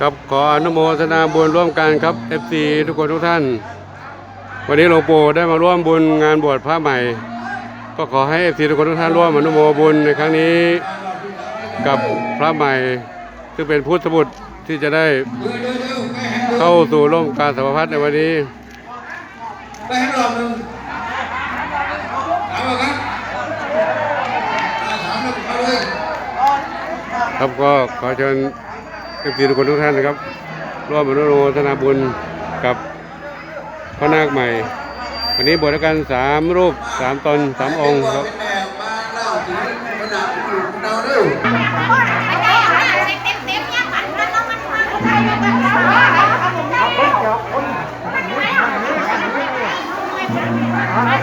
ครับขออนุโมทนาบุญร่วมกันครับ FC ทุกคนทุกท่าน วันนี้หลวงปู่ได้มาร่วมบุญงานบวชพระใหม่ ก็ขอให้ FC ทุกคนทุกท่านร่วมอนุโมบุญในครั้งนี้กับพระใหม่ ซึ่งเป็นพุทธบุตรที่จะได้เข้าสู่ร่มการสัมพัทธ์ในวันนี้ไปให้รอบหนึ่งถามว่าครับถามเลยครับก็ขอเชิญ เอฟซีทุกคนทุกท่านนะครับร่วมอนุโมทนาบุญกับพระนาคใหม่ วันนี้บวชด้วยกันสามรูปสามตนสามองค์ครับเป็นแม่มาเล่าถึงขนาดอยเราเร็ว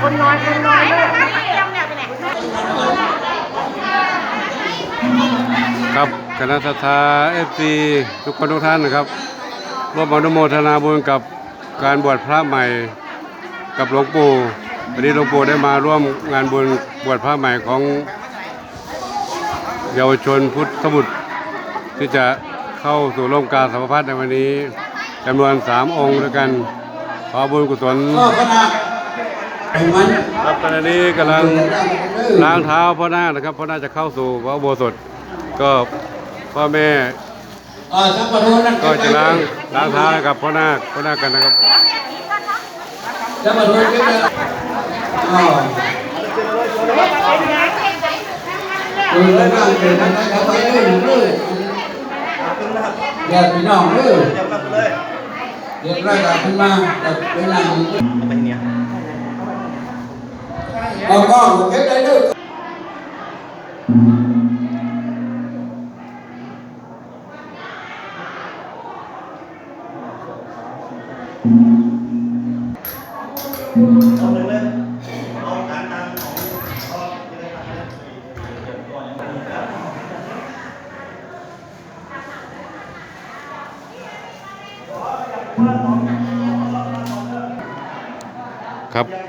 คนน้อยคนน้อย ครับคณะสัทธาเอฟซีทุกคนทุกท่านนะครับร่วมอนุโมทนาบุญกับการบวชพระใหม่กับหลวงปู่วันนี้หลวงปู่ได้มาร่วมงานบุญบวชพระใหม่ของเยาวชนพุทธบุตรที่จะเข้าสู่ร่มกาสมพัฒน์ในวันนี้จำนวนสามองค์ด้วยกัน ขอบุญกุศลก็ขนาดไอ้มันครับขณะนี้กำลังล้างเท้าพ่อหน้าคนะครับพ่อหน้าคจะเข้าสู่พระอุโบสถ ก็พ่อแม่อ่าสักประโทนั่นก็จะล้างล้างเท้าให้กับพ่อนาคพ่อนาคกันนะครับสักประโทก็จะอ๋อคือแล้วนั่งเป็นนั่งเขาไปเรื่อยเรื่อยแยกพี่น้องเรื่อยเรียกรายการขึ้นมาแต่ไปนั่งเอาก็เก็บได้เลย ครับ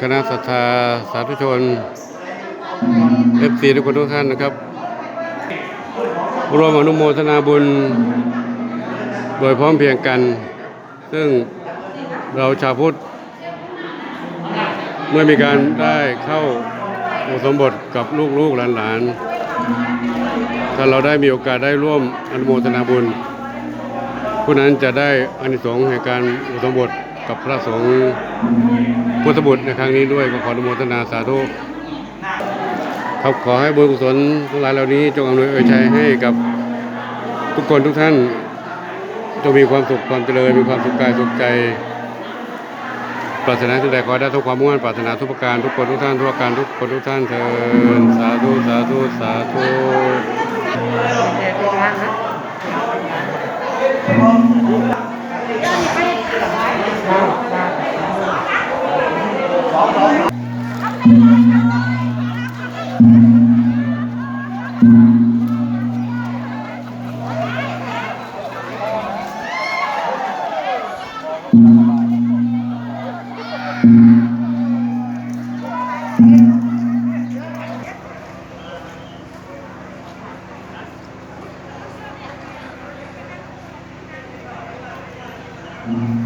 คณะสัทธาสาธุชนเอฟซีทุกคนทุกท่านนะครับรวมอนุโมทนาบุญ โดยพร้อมเพียงกัน ซึ่ง เราชาวพุทธเมื่อมีการได้เข้าอุสมบทกับลูกๆหลานๆ ถ้าเราได้มีโอกาสได้ร่วมอนุโมทนาบุญ ผู้นั้นจะได้อานิสงส์แห่งการอุสมบทกับพระสงฆ์พุทธบุตรในครั้งนี้ด้วยก็ขออนุโมทนาสาธุครับขอให้บุญกุศลทั้งหลายเหล่านี้จงอำนวยเอ่ยชัยให้กับทุกคนทุกท่านจงมีความสุขความเจริญมีความสุขกายสุขใจ ปรารถนาสิ่งใดขอได้ทุกความมุ่งมั่นปรารถนาทุกประการทุกคนทุกท่านทุกประการทุกคนทุกท่านเถิดสาธุสาธุสาธุอ Amen.